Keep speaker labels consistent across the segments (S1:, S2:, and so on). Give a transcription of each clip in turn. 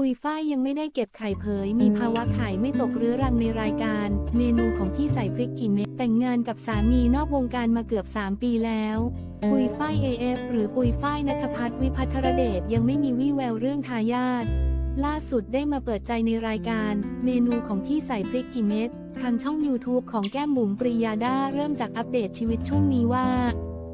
S1: ปุยฝ้ายยังไม่ได้เก็บไข่เผย มีภาวะไข่ไม่ตกเรื้อรังในรายการ เมนูของพี่ใส่พริกกี่เม็ดแต่งงานกับสามีนอกวงการมาเกือบ 3 ปีแล้ว ปุยฝ้าย AF หรือปุยฝ้ายนัทพัฒน์วิพัทรเดชยังไม่มีวี่แววเรื่องทายาทล่าสุดได้มาเปิดใจในรายการ เมนูของพี่ใส่พริกกี่เม็ดทางช่อง YouTube ของแก้มบุ๋มปริยาดาเริ่มจากอัปเดตชีวิตช่วงนี้ว่า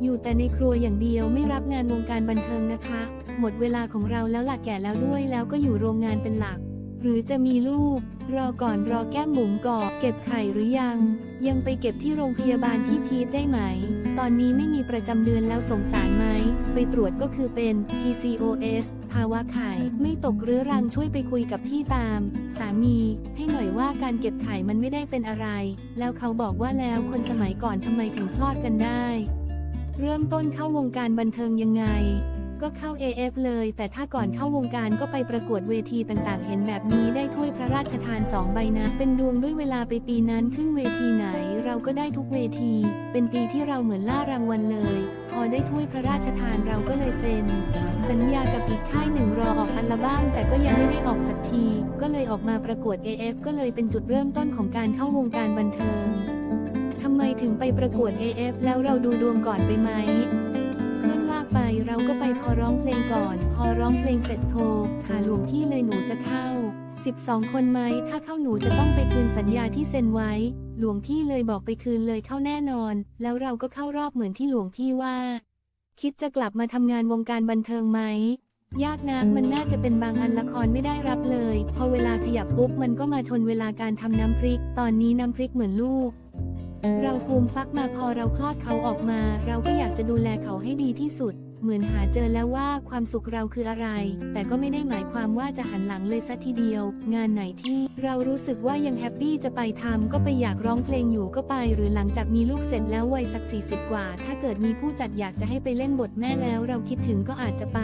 S1: อยู่แต่ในครัวอย่างเดียวไม่รับงานวงการบันเทิงนะคะ หมดเวลาของเราแล้วหลักแก่แล้วด้วยแล้วก็อยู่โรงงานเป็นหลัก หรือจะมีลูก รอก่อนรอแก้มบุ๋มก่อนเก็บไข่หรือยัง ยังไปเก็บที่โรงพยาบาลพี่พีทได้ไหม ตอนนี้ไม่มีประจำเดือนแล้วสงสารไหม ไปตรวจก็คือเป็น PCOS ภาวะไข่ไม่ตกเรื้อรังช่วยไปคุยกับพี่ตาม สามี ให้หน่อยว่าการเก็บไข่มันไม่ได้เป็นอะไร แล้วเขาบอกว่าแล้วคนสมัยก่อนทำไมถึงคลอดกันได้ เริ่มต้นเข้าวงการบันเทิงยังไง ก็เข้า AF เลย แต่ถ้าก่อนเข้าวงการก็ไปประกวดเวทีต่างๆ เห็นแบบนี้ได้ถ้วยพระราชทานสองใบนะ เป็นดวงด้วยเวลาไปปีนั้นขึ้นเวทีไหน เราก็ได้ทุกเวที เป็นปีที่เราเหมือนล่ารางวัลเลย พอได้ถ้วยพระราชทานเราก็เลยเซ็น สัญญากับอีกค่ายหนึ่งรอออกอัลบั้มแต่ก็ยังไม่ได้ออกสักที ก็เลยออกมาประกวด AF ก็เลยเป็นจุดเริ่มต้นของการเข้าวงการบันเทิง ทำไมถึงไปประกวด AF แล้วเราดูดวงก่อนไปไหม เพื่อนลากไปเราก็ไปพอร้องเพลงก่อน พอร้องเพลงเสร็จโทรหาหลวงพี่เลยหนูจะเข้า 12 คนไหม ถ้าเข้าหนูจะต้องไปคืนสัญญาที่เซ็นไว้ หลวงพี่เลยบอกไปคืนเลยเข้าแน่นอน แล้วเราก็เข้ารอบเหมือนที่หลวงพี่ว่า คิดจะกลับมาทำงานวงการบันเทิงไหมยากนะมันน่าจะเป็นบางอันละครไม่ได้รับเลย พอเวลาขยับปุ๊บมันก็มาชนเวลาการทำน้ำพริก ตอนนี้น้ำพริกเหมือนลูก เราฟูมฟักมาพอเราคลอดเขาออกมา เราก็อยากจะดูแลเขาให้ดีที่สุด เหมือนหาเจอแล้วว่าความสุขเราคืออะไร แต่ก็ไม่ได้หมายความว่าจะหันหลังเลยสัทีเดียว งานไหนที่เรารู้สึกว่ายังแฮปปี้จะไปทำก็ไปอยากร้องเพลงอยู่ก็ไป หรือหลังจากมีลูกเสร็จแล้ววัยสักสี่สิบกว่า ถ้าเกิดมีผู้จัดอยากจะให้ไปเล่นบทแม่แล้ว เราคิดถึงก็อาจจะไป